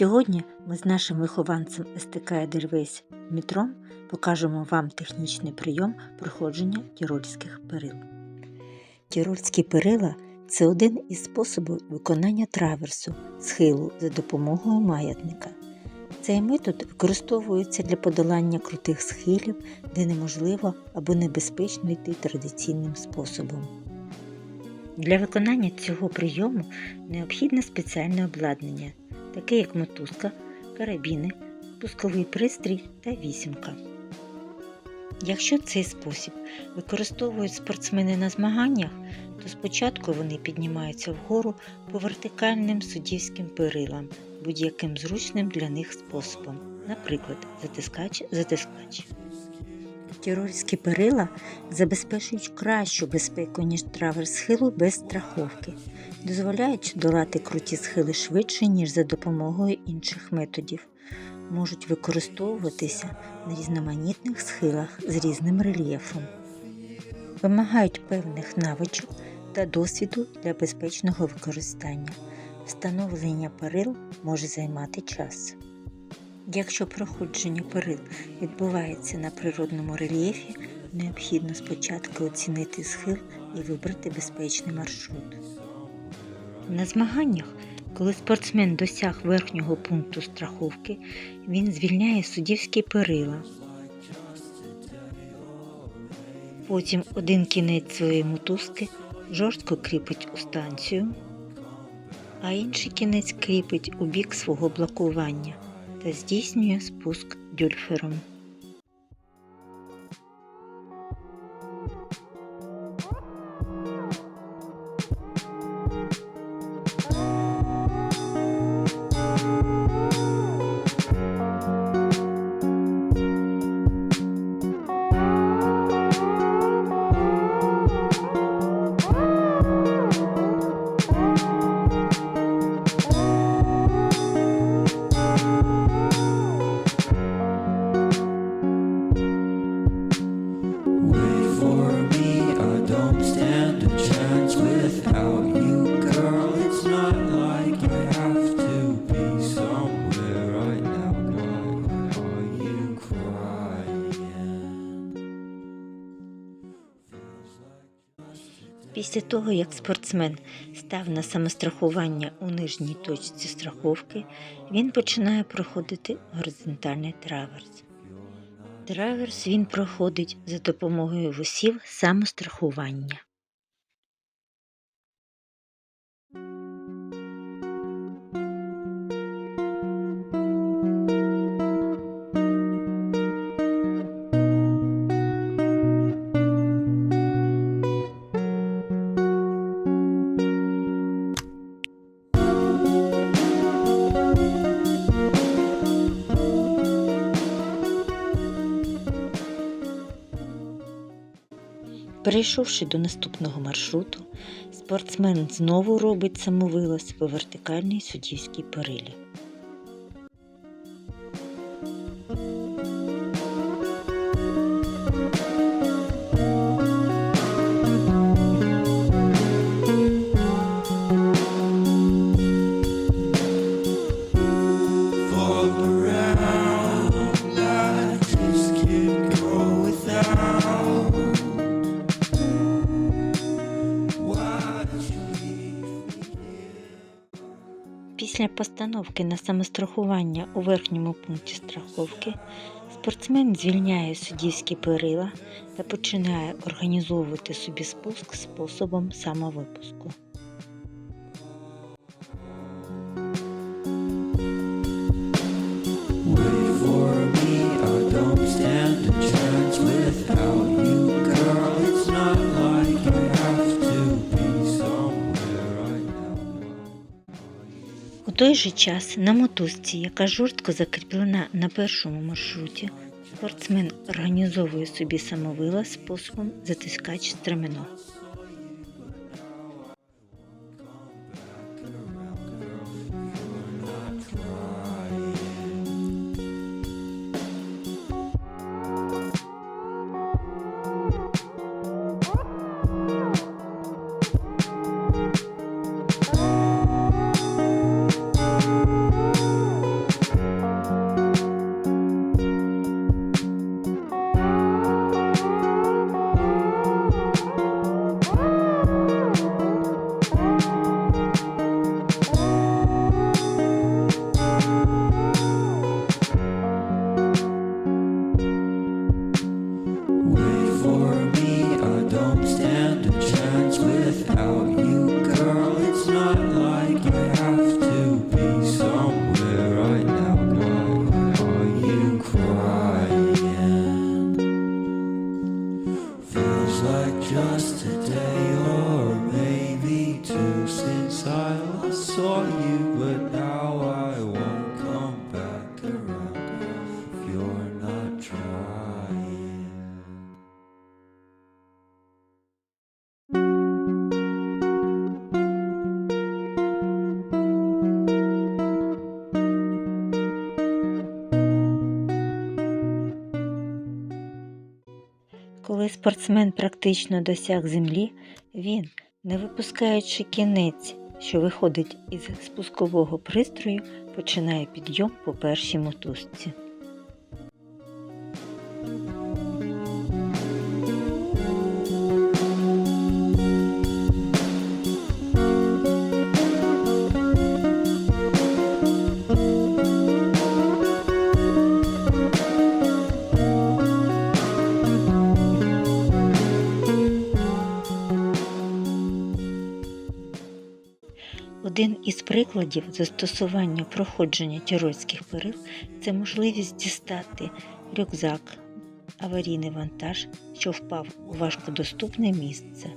Сьогодні ми з нашим вихованцем СТК Едельвейс Дмитром покажемо вам технічний прийом проходження тірольських перил. Тірольські перила це один із способів виконання траверсу схилу за допомогою маятника. Цей метод використовується для подолання крутих схилів, де неможливо або небезпечно йти традиційним способом. Для виконання цього прийому необхідне спеціальне обладнання, таке як мотузка, карабіни, пусковий пристрій та вісімка. Якщо цей спосіб використовують спортсмени на змаганнях, то спочатку вони піднімаються вгору по вертикальним суддівським перилам будь-яким зручним для них способом, наприклад, затискач-затискач. Тірольські перила забезпечують кращу безпеку, ніж траверс схилу без страховки, дозволяють долати круті схили швидше, ніж за допомогою інших методів, можуть використовуватися на різноманітних схилах з різним рельєфом, вимагають певних навичок та досвіду для безпечного використання. Встановлення перил може займати час. Якщо проходження перил відбувається на природному рельєфі, необхідно спочатку оцінити схил і вибрати безпечний маршрут. На змаганнях, коли спортсмен досяг верхнього пункту страховки, він звільняє суддівські перила. Потім один кінець своєї мотузки жорстко кріпить у станцію, а інший кінець кріпить у бік свого блокування та здійснює спуск дюльфером. Після того, як спортсмен став на самострахування у нижній точці страховки, він починає проходити горизонтальний траверс. Траверс він проходить за допомогою вусів самострахування. Перейшовши до наступного маршруту, спортсмен знову робить самовилаз по вертикальній суддівській перилі. Постановки на самострахування у верхньому пункті страховки спортсмен звільняє суддівські перила та починає організовувати собі спуск способом самовипуску. Той же час на мотузці, яка жорстко закріплена на першому маршруті, спортсмен організовує собі самовила способом затискач since I last saw you, but now I won't come back around if you're not trying. Коли спортсмен практично досяг землі, він не випускаючи кінець, що виходить із спускового пристрою, починає підйом по першій мотузці. Один із прикладів застосування проходження тіроцьких перив це можливість дістати рюкзак, аварійний вантаж, що впав у важкодоступне місце.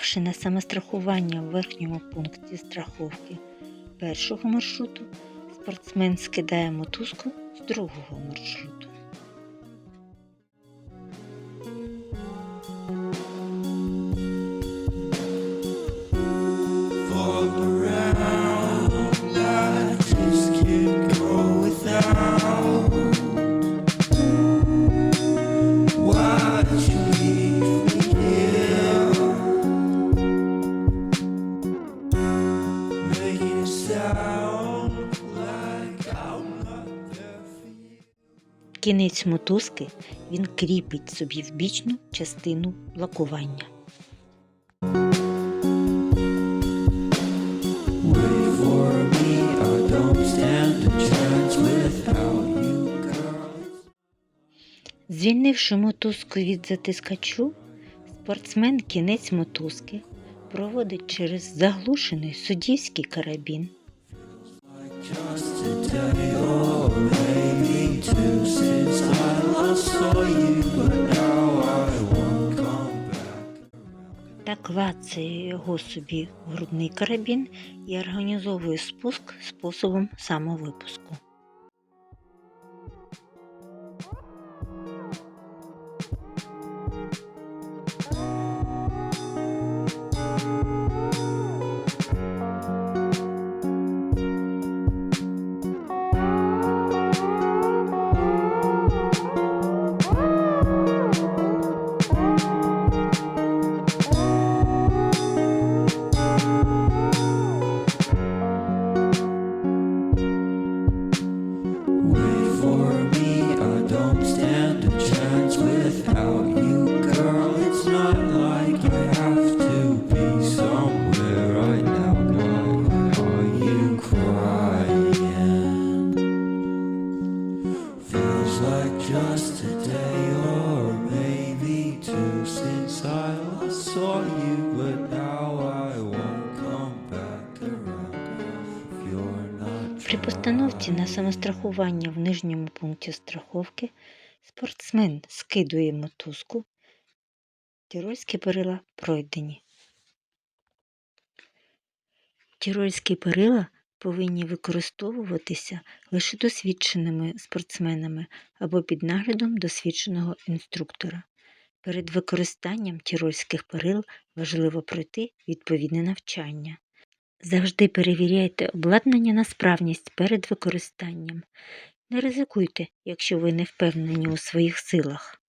Придбавши на самострахування в верхньому пункті страховки першого маршруту, спортсмен скидає мотузку з другого маршруту. Кінець мотузки він кріпить собі в бічну частину лакування. Звільнивши мотузку від затискачу, спортсмен кінець мотузки проводить через заглушений суддівський карабін. Я клацаю його собі в грудний карабін і організовую спуск способом самовипуску. Стремено. saw you, but now I won't come back around. При постановці на самострахування в нижньому пункті страховки спортсмен скидує мотузку. Тірольські перила пройдені. Тірольські перила повинні використовуватися лише досвідченими спортсменами або під наглядом досвідченого інструктора. Перед використанням тірольських перил важливо пройти відповідне навчання. Завжди перевіряйте обладнання на справність перед використанням. Не ризикуйте, якщо ви не впевнені у своїх силах.